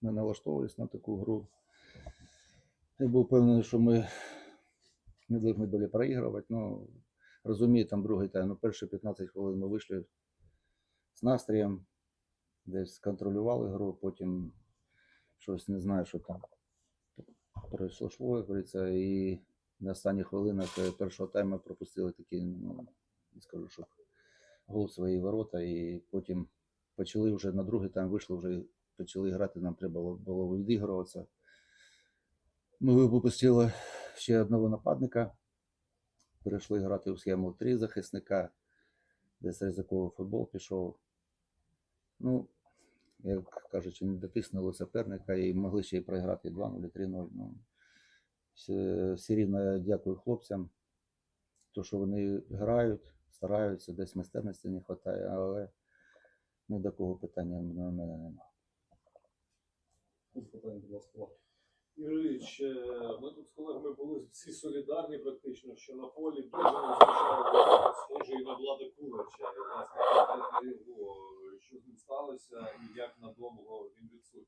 ми налаштовувалися на таку гру. Я був впевнений, що ми не повинні були проігрувати. Ну, розумію, там другий тайм. Ну, перші 15 хвилин ми вийшли з настроєм, десь контролювали гру, потім щось не знаю, що там пройшло, як говориться, і на останніх хвилинах першого тайму пропустили такі, ну, не скажу, щоб гол свої ворота, і потім почали вже на другий тайм вийшли, вже почали грати, нам треба було, відігруватися. Ми випустили ще одного нападника, перейшли грати у схему три захисника, десь ризиковий футбол пішов. Ну, як кажучи, не дотиснули суперника і могли ще й програти 2-0, 3-0. Ну, все, рівно дякую хлопцям, то, що вони грають, стараються, десь майстерності не вистачає, але ні до кого питання на мене немає. Питання, будь ласка. Юрійович, е, ми тут з колегами були всі солідарні практично, що на полі дуже не вистачає схожої на Влада Кулича. Що з ним сталося і як надовго він відсутній.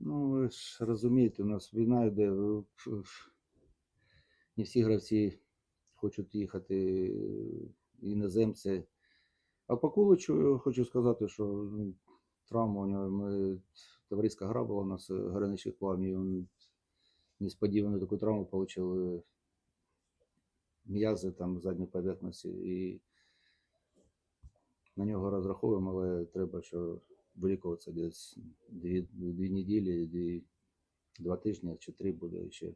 Ну, ви ж розумієте, у нас війна йде. е, Не всі гравці хочуть їхати е, іноземці. А по Куличу хочу сказати, що ну, травма у нього ми товариська гра була у нас в граничних плавні. Він несподівано таку травму отримав м'язи там задньої поверхності. І на нього розраховуємо, але треба, що вилікуватися десь дві, дві неділі, дві, два тижні чи три буде ще.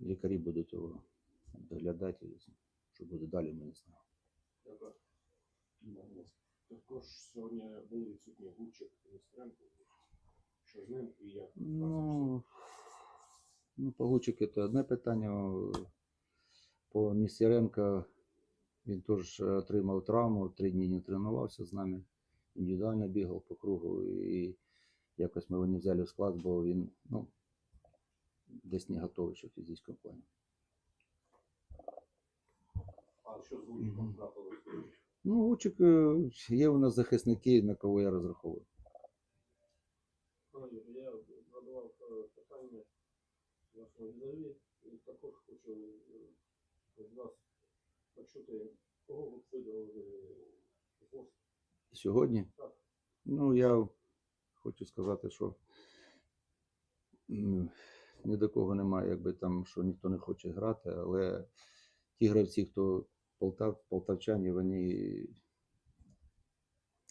Лікарі будуть його доглядати, що буде далі, ми не знаємо. Дякую. Також сьогодні були відсутні Гучик і Нестеренко. Що з ним і як? Ну, ну Павлучик це одне питання. По Нестеренко він теж отримав травму, три дні не тренувався з нами, індивідуально бігав по кругу. І якось ми його не взяли в склад, бо він ну, десь не готовий ще в фізичному плані. А що з Гучиком Мгм. трапилось? Ну, Гучик е, є у нас захисники, на кого я розраховую. Я задавав е, питання вашого візаві і також хочу е, від вас почути, кого ви видали з Сьогодні Так. Ну, я хочу сказати, що ні до кого немає, якби там, що ніхто не хоче грати, але ті гравці, хто полтав, полтавчані, вони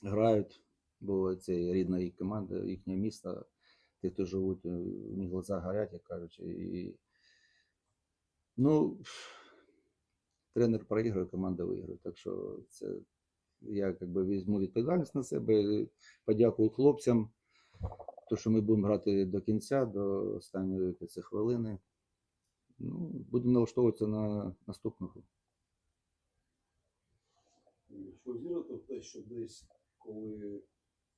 грають, бо це рідна їх команда, їхнє місто, ті, хто живуть, е, у них глаза горять, як кажуть. І, ну, тренер проігрує, команда виграє. Так що це я как би, візьму відповідальність на себе, подякую хлопцям, то, що ми будемо грати до кінця, до останньої хвилини. Ну, будемо налаштовуватися на наступну Юрійович, Ви вірите в те, що десь, коли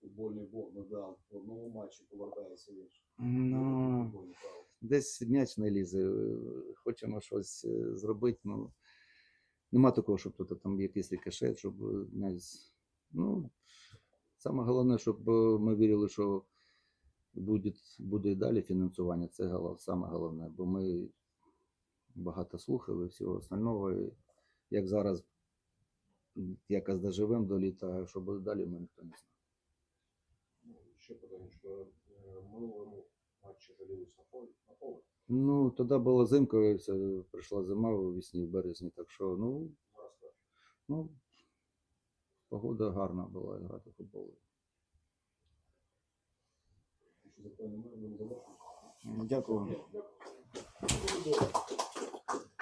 футбольний Бог надав в одному матчі повертається інший? Ну, десь м'яч не лізе. Хочемо щось е, зробити. Ну, нема такого, щоб тут там якийсь рикошет, щоб е, м'яч. Ну, саме головне, щоб е, ми вірили, що буде, буде і далі фінансування. Це голов- саме головне, бо ми багато слухали всього остального. Як зараз якось доживемо до літа, а що буде далі, ми ніхто не знає. Ну, Ще питання, що е, минулому матчі жалілись на полі. На поле. Ну, тоді була зимка, прийшла зима у весні, в березні, так що, ну, Ну, погода гарна була грати в футбол. Дякую.